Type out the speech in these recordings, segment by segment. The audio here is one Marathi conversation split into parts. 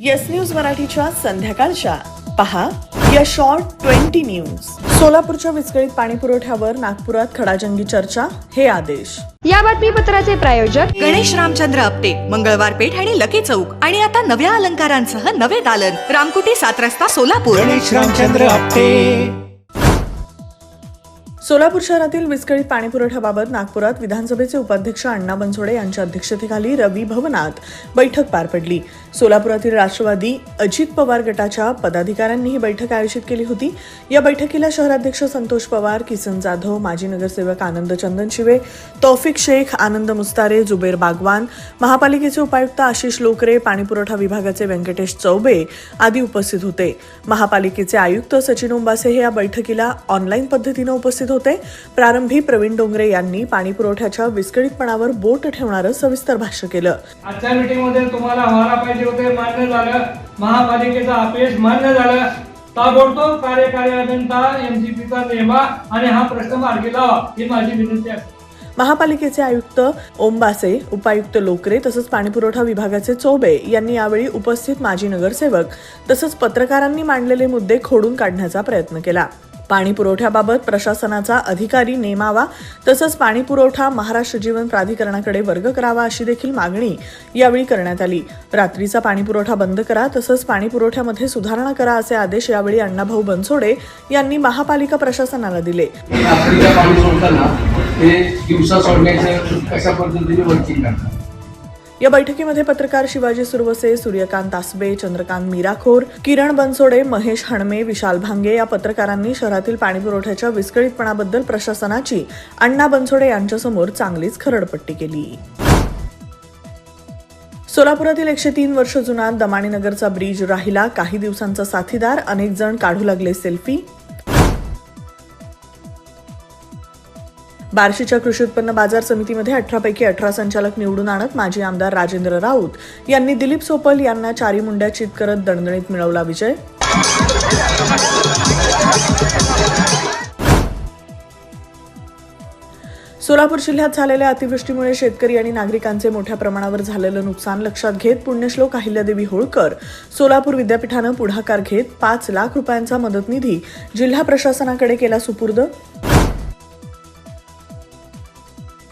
येस न्यूज मराठीच्या संध्याकाळच्या. पहा या शॉर्ट ट्वेंटी न्यूज सोलापूरच्या विस्कळीत पाणी पुरवठ्यावर नागपुरात खडाजंगी चर्चा हे आदेश. या बातमीपत्राचे प्रायोजक गणेश रामचंद्र आपटे मंगळवार पेठ आणि लकी चौक. आणि आता नव्या अलंकारांसह नवे दालन. रामकुटी सात रस्ता सोलापूर. गणेश रामचंद्र आपटे. सोलापूर शहरातील विस्कळीत पाणी पुरवठ्याबाबत नागपुरात विधानसभेचे उपाध्यक्ष अण्णा बनसोडे यांच्या अध्यक्षतेखाली रवी भवनात बैठक पार पडली. सोलापुरातील राष्ट्रवादी अजित पवार गटाच्या पदाधिकाऱ्यांनी ही बैठक आयोजित केली होती. या बैठकीला शहराध्यक्ष संतोष पवार किसन जाधव माजी नगरसेवक आनंद चंदन शिवे तौफिक शेख आनंद मुस्तारे जुबेर बागवान महापालिकेचे उपायुक्त आशिष लोकरे पाणीपुरवठा विभागाचे व्यंकटेश चौबे आदी उपस्थित होते. महापालिकेचे आयुक्त सचिन उंबासे हे या बैठकीला ऑनलाईन पद्धतीनं उपस्थित होते. प्रारंभी प्रवीण डोंगरे यांनी पाणीपुरवठ्याच्या विस्कळीतपणावर बोट ठेवणारं सविस्तर भाष्य केलं. आजच्या मीटिंगमध्ये तुम्हाला पाहिजे होते मान्य झालं. महापालिकेचा अपयश मान्य झालं. ताबडतोब कार्यकारी अभियंता एमजीपीचा नेमा आणि हा प्रश्न मार्गी लावा ही माझी विनंती आहे. महापालिकेचे आयुक्त ओंबासे उपायुक्त लोकरे तसंच पाणीपुरवठा विभागाचे चोबे यांनी यावेळी उपस्थित माजी नगरसेवक तसंच पत्रकारांनी मांडलेले मुद्दे खोडून काढण्याचा प्रयत्न केला. पाणी पुरवठ्याबाबत प्रशासनाचा अधिकारी नेमावा तसंच पाणी पुरवठा महाराष्ट्र जीवन प्राधिकरणाकडे वर्ग करावा अशी देखील मागणी यावेळी करण्यात आली. रात्रीचा पाणी पुरवठा बंद करा तसंच पाणी पुरवठ्यामध्ये सुधारणा करा असे आदेश यावेळी अण्णाभाऊ बनसोडे यांनी महापालिका प्रशासनाला दिले. दिवसा सोडण्याचं कशा पद्धतीने वर्किंग करतात? या बैठकीमध्ये पत्रकार शिवाजी सुरवसे सूर्यकांत तासबे चंद्रकांत मीराखोर किरण बनसोडे महेश हणमे विशाल भांगे या पत्रकारांनी शहरातील पाणीपुरवठ्याच्या विस्कळीतपणाबद्दल प्रशासनाची अण्णा बनसोडे यांच्यासमोर चांगलीच खरडपट्टी केली. सोलापुरातील एकशे तीन वर्ष जुना दमाणीनगरचा ब्रिज राहिला. काही दिवसांचा साथीदार अनेक जण काढू लागले सेल्फी. बार्शीच्या कृषी उत्पन्न बाजार समितीमध्ये अठरापैकी अठरा संचालक निवडून आणत माजी आमदार राजेंद्र राऊत यांनी दिलीप सोपल यांना चारी मुंड्या चित करत दणदणीत मिळवला विजय. सोलापूर जिल्ह्यात झालेल्या अतिवृष्टीमुळे शेतकरी आणि नागरिकांचे मोठ्या प्रमाणावर झालेलं नुकसान लक्षात घेत पुण्यश्लोक अहिल्यादेवी होळकर सोलापूर विद्यापीठानं पुढाकार घेत पाच लाख रुपयांचा मदत निधी जिल्हा प्रशासनाकडे केला सुपूर्द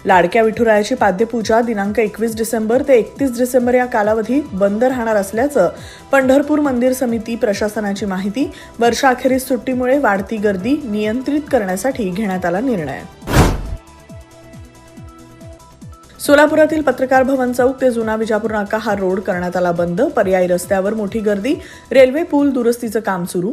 लाडक्या विठुरायाची पाद्यपूजा दिनांक एकवीस डिसेंबर ते एकतीस डिसेंबर या कालावधीत बंद राहणार असल्याचं पंढरपूर मंदिर समिती प्रशासनाची माहिती वर्षाअखेरीस सुट्टीमुळे वाढती गर्दी नियंत्रित करण्यासाठी घेण्यात आला निर्णय. सोलापुरातील पत्रकार भवन चौक ते जुना विजापूर नाका हा रोड करण्यात आला बंद. पर्यायी रस्त्यावर मोठी गर्दी रेल्वे पूल दुरुस्तीचं काम सुरू.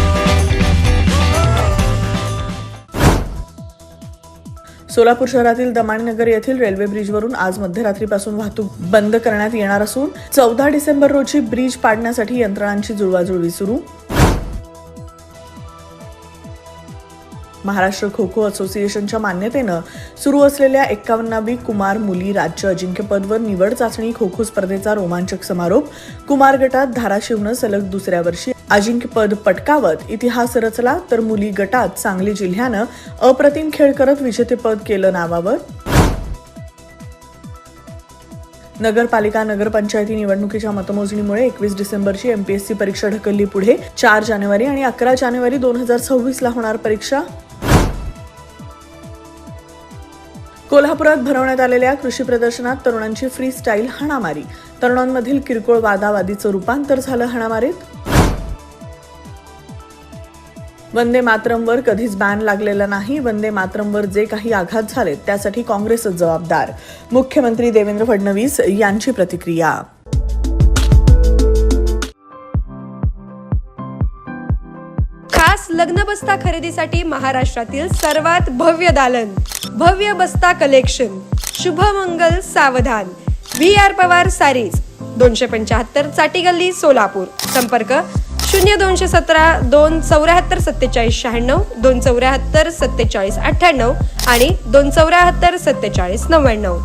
Solapur शहरातील दमाणनगर येथील रेल्वे ब्रिजवरून आज मध्यरात्रीपासून वाहतूक बंद करण्यात येणार असून चौदा डिसेंबर रोजी ब्रिज पाडण्यासाठी यंत्रणांची जुळवाजुळवी सुरू. महाराष्ट्र खो खो असोसिएशनच्या मान्यतेनं सुरू असलेल्या एक्कावन्नावी कुमार मुली राज्य अजिंक्यपदवर निवड चाचणी खो खो स्पर्धेचा रोमांचक समारोप. कुमार गटात धाराशिवनं सलग दुसऱ्या वर्षी अजिंक्यपद पटकावत इतिहास रचला तर मुली गटात सांगली जिल्ह्यानं अप्रतिम खेळ करत विजेतेपद केलं नावावर. नगरपालिका नगरपंचायती निवडणुकीच्या मतमोजणीमुळे एकवीस डिसेंबरची एमपीएससी परीक्षा ढकलली पुढे. चार जानेवारी आणि अकरा जानेवारी दोन हजार सव्वीसला होणार परीक्षा. कोल्हापुरात भरवण्यात आलेल्या कृषी प्रदर्शनात तरुणांची फ्री स्टाईल हाणामारी. तरुणांमधील किरकोळ वादावादीचं रूपांतर झालं हाणामारीत. वंदे मातरमवर कधीच बॅन लागलेला नाही. वंदे मातरमवर जे काही आघात झालेत त्यासाठी काँग्रेसच जबाबदार. मुख्यमंत्री देवेंद्र फडणवीस यांची प्रतिक्रिया. खास लग्न बस्ता खरेदीसाठी महाराष्ट्रातील सर्वात भव्य दालन भव्य बस्ता कलेक्शन शुभमंगल सावधान. V R Pawar saris. दोनशे पंच्याहत्तर चाटी गल्ली सोलापूर. संपर्क शून्य दोनशे सतरा दोन चौऱ्याहत्तर सत्तेचाळीस शहाण्णव दोन चौऱ्याहत्तर सत्तेचाळीस अठ्ठ्याण्णव आणि दोन चौऱ्याहत्तर सत्तेचाळीस नव्याण्णव.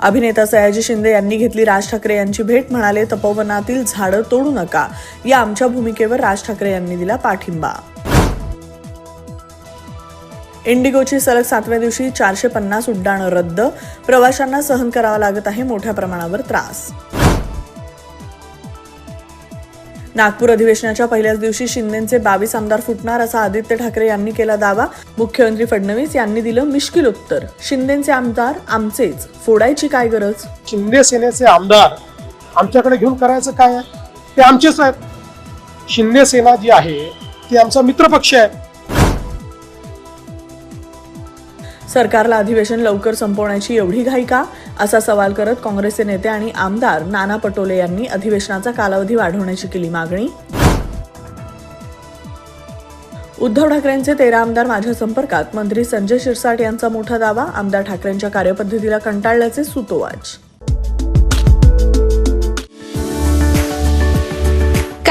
अभिनेता सयाजी शिंदे यांनी घेतली राज ठाकरे यांची भेट म्हणाले तपोवनातील झाडं तोडू नका. या आमच्या भूमिकेवर राज ठाकरे यांनी दिला पाठिंबा. इंडिगोची सलग सातव्या दिवशी चारशे पन्नास उड्डाणं रद्द. प्रवाशांना सहन करावा लागत आहे मोठ्या प्रमाणावर त्रास. नागपूर अधिवेशनाच्या पहिल्याच दिवशी शिंदेचे बावीस आमदार फुटणार असा आदित्य ठाकरे यांनी केला दावा. मुख्यमंत्री फडणवीस यांनी दिलं मिश्किल उत्तर. शिंदेचे आमदार आमचेच. फोडायची काय गरज? शिंदे सेनेचे आमदार आमच्याकडे घेऊन करायचं काय आहे? ते आमचेच आहेत. शिंदे सेना जी आहे ती आमचा मित्रपक्ष आहे. सरकारला अधिवेशन लवकर संपवण्याची एवढी घाई का? असा सवाल करत काँग्रेसचे नेते आणि आमदार नाना पटोले यांनी अधिवेशनाचा कालावधी वाढवण्याची केली मागणी. उद्धव ठाकरेंचे तेरा आमदार माझ्या संपर्कात. मंत्री संजय शिरसाट यांचा मोठा दावा आमदार ठाकरेंच्या कार्यपद्धतीला कंटाळल्याचे सुतोवाच.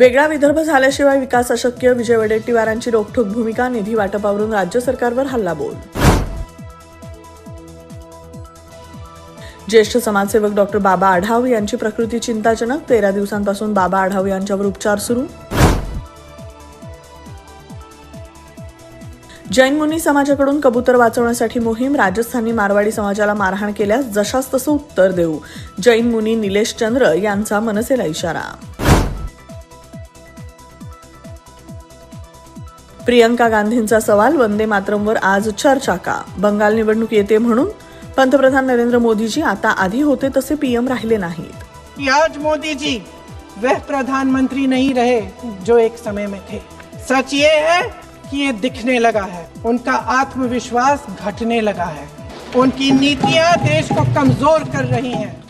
वेगळा विदर्भ झाल्याशिवाय विकास अशक्य. विजय वडेट्टीवारांची रोखठोक भूमिका निधी वाटपावरून राज्य सरकारवर हल्लाबोल. ज्येष्ठ समाजसेवक डॉक्टर बाबा आढाव यांची प्रकृती चिंताजनक. तेरा दिवसांपासून बाबा आढाव यांच्यावर उपचार सुरू. जैन मुनी समाजाकडून कबूतर वाचवण्यासाठी मोहीम राजस्थानी मारवाडी समाजाला मारहाण केल्यास जशास तसं उत्तर देऊ. जैन मुनी निलेश चंद्र यांचा मनसेला इशारा. प्रियंका गांधींचा सवाल वंदे मातरमवर आज चर्चा का? बंगाल निवडणूक येते म्हणून पंतप्रधान नरेंद्र मोदीजी आता आधी होते तसे पीएम राहिले नाहीत. आज मोदी जी वह प्रधानमंत्री नहीं रहे जो एक समय में थे। सच ये है कि ये दिखने लगा है। उनका आत्मविश्वास घटने लगा है। उनकी नीतियाँ देश को कमज़ोर कर रही हैं।